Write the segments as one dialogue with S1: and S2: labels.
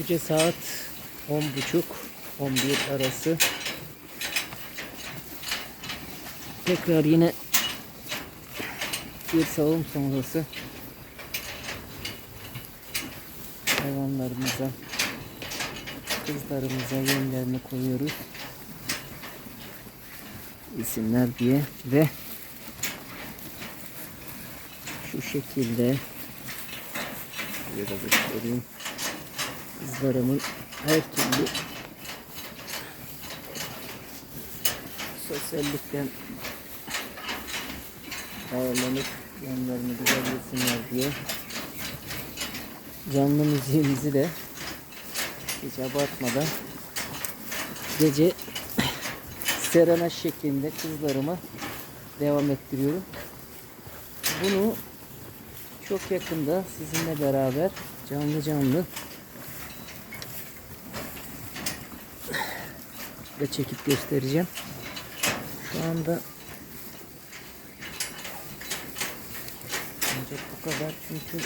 S1: Gece saat 10.30 11 arası. Tekrar yine bir savun sonrası hayvanlarımıza kızlarımıza yemlerini koyuyoruz. İsimler diye ve şu şekilde de göstereyim. Kızlarımın her türlü sosyallikten ağırlanıp yanlarını güzel yesinler diye canlı müziğimizi de hiç abartmadan gece serana şeklinde kızlarıma devam ettiriyorum. Bunu çok yakında sizinle beraber canlı canlı da çekip göstereceğim. Şu anda ancak bu kadar çünkü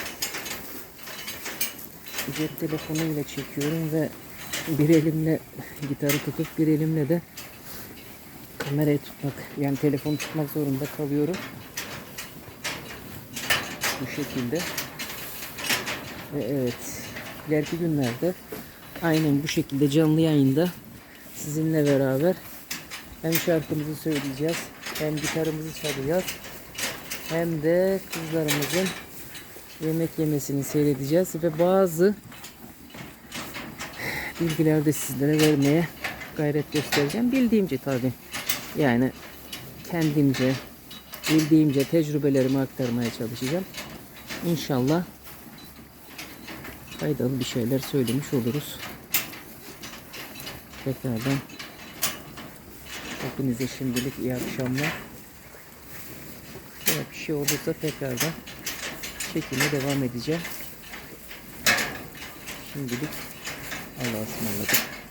S1: cep telefonuyla çekiyorum ve bir elimle gitarı tutup bir elimle de kamerayı tutmak yani telefonu tutmak zorunda kalıyorum. Bu şekilde. Ve evet ileriki günlerde aynen bu şekilde canlı yayında sizinle beraber hem şarkımızı söyleyeceğiz hem gitarımızı çalacağız hem de kızlarımızın yemek yemesini seyredeceğiz ve bazı bilgiler de sizlere vermeye gayret göstereceğim. Bildiğimce tabi. Yani kendimce, bildiğimce tecrübelerimi aktarmaya çalışacağım. İnşallah faydalı bir şeyler söylemiş oluruz. Tekrardan hepinize şimdilik iyi akşamlar. Eğer bir şey olursa tekrardan çekime devam edeceğim. Şimdilik Allah'a ısmarladık.